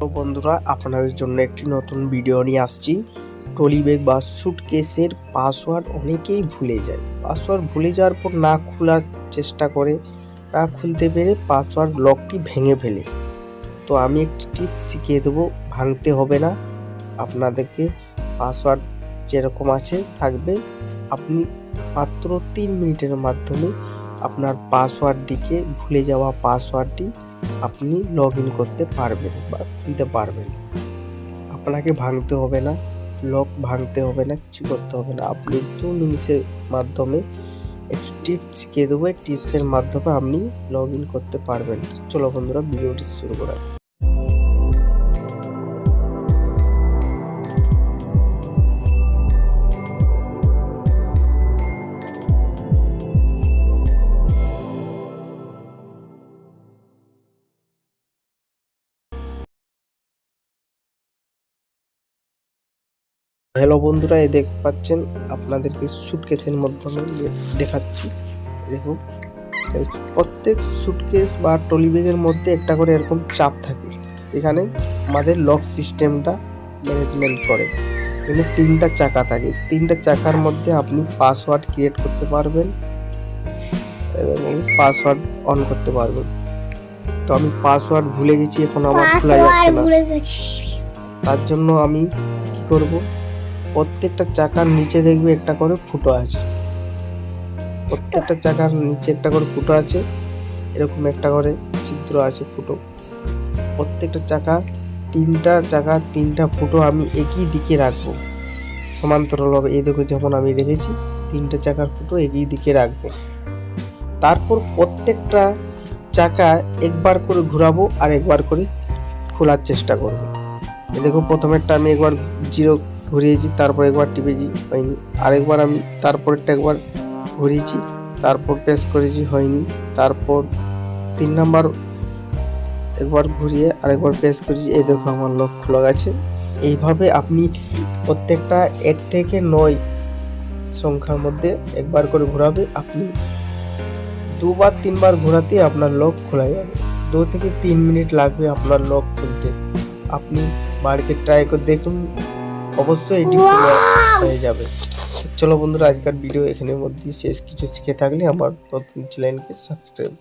তো বন্ধুরা, আপনাদের জন্য একটি নতুন ভিডিও নিয়ে আসছি। ট্রলি ব্যাগ বা সুটকেসের পাসওয়ার্ড অনেকেই ভুলে যায়। পাসওয়ার্ড ভুলে যাওয়ার পর না খোলার চেষ্টা করে, না খুলতে পেরে পাসওয়ার্ড লকটি ভেঙে ফেলে। তো আমি একটি টিপ শিখিয়ে দেবো, ভাঙতে হবে না। আপনাদেরকে পাসওয়ার্ড যেরকম আছে, থাকবে। আপনি মাত্র তিন মিনিটের মাধ্যমে আপনার পাসওয়ার্ডটিকে ভুলে যাওয়া পাসওয়ার্ডটি আপনি লগ ইন করতে পারবেন বা দিতে পারবেন। আপনাকে ভাঙতে হবে না লক ভাঙতে হবে না, কিছু করতে হবে না। আপনি দু মিনিটের মাধ্যমে একটি টিপস শিখিয়ে দেবো। টিপসের মাধ্যমে আপনি লগ ইন করতে পারবেন। চলো বন্ধুরা ভিডিওটি শুরু করা হ্যালো বন্ধুরা এই দেখতে পাচ্ছেন আপনাদেরকে সুটকেসের মাধ্যমে দেখাচ্ছি। দেখুন প্রত্যেক সুটকেস বা ট্রলি ব্যাগের মধ্যে একটা করে এরকম চাপ থাকে। এখানে আমাদের লক সিস্টেমটা ম্যানেজমেন্ট করে। এখানে তিনটা চাকা থাকে। তিনটা চাকার মধ্যে আপনি পাসওয়ার্ড ক্রিয়েট করতে পারবেন এবং পাসওয়ার্ড অন করতে পারবেন। তো আমি পাসওয়ার্ড ভুলে গেছি এখন আমার খোলা যাচ্ছে না। তার জন্য আমি কি করব? প্রত্যেকটা চাকার নিচে দেখবে একটা করে ফুটো আছে। প্রত্যেকটা চাকার নিচে একটা করে ফুটো আছে। এরকম একটা করে চিত্র আছে ফুটো। প্রত্যেকটা চাকা, তিনটা চাকা, তিনটা ফুটো আমি একই দিকে রাখব। সমান্তরাল হবে এই দেখো যেমন আমি রেখেছি, তিনটা চাকার ফুটো একই দিকে রাখব। তারপর প্রত্যেকটা চাকা একবার করে ঘোরাবো আর একবার করে খোলার চেষ্টা করব। দেখো প্রথমেরটা আমি একবার জিরো ঘুরিয়েছি, তারপর একবার টিপেছি হয়নি। আরেকবার আমি তারপরেরটা একবার ঘুরিয়েছি, তারপর প্রেস করেছি, হয়নি। তারপর তিন নাম্বার একবার ঘুরিয়ে আরেকবার প্রেস করেছি, এই দেখো আমার লক খোলা গেছে এইভাবে আপনি প্রত্যেকটা এক থেকে নয় সংখ্যার মধ্যে একবার করে ঘোরাবে, আপনি দুবার, তিনবার ঘোরাতে আপনার লক খোলা যাবে। দু থেকে তিন মিনিট লাগবে আপনার লক খুলতে। আপনি বাড়িতে ট্রাই করে দেখুন অবশ্যই এটি হয়ে যাবে। চলো বন্ধুরা আজকের ভিডিও এখানের মধ্যেই শেষ। কিছু শিখে থাকলে আমার নতুন চ্যানেলকে সাবস্ক্রাইব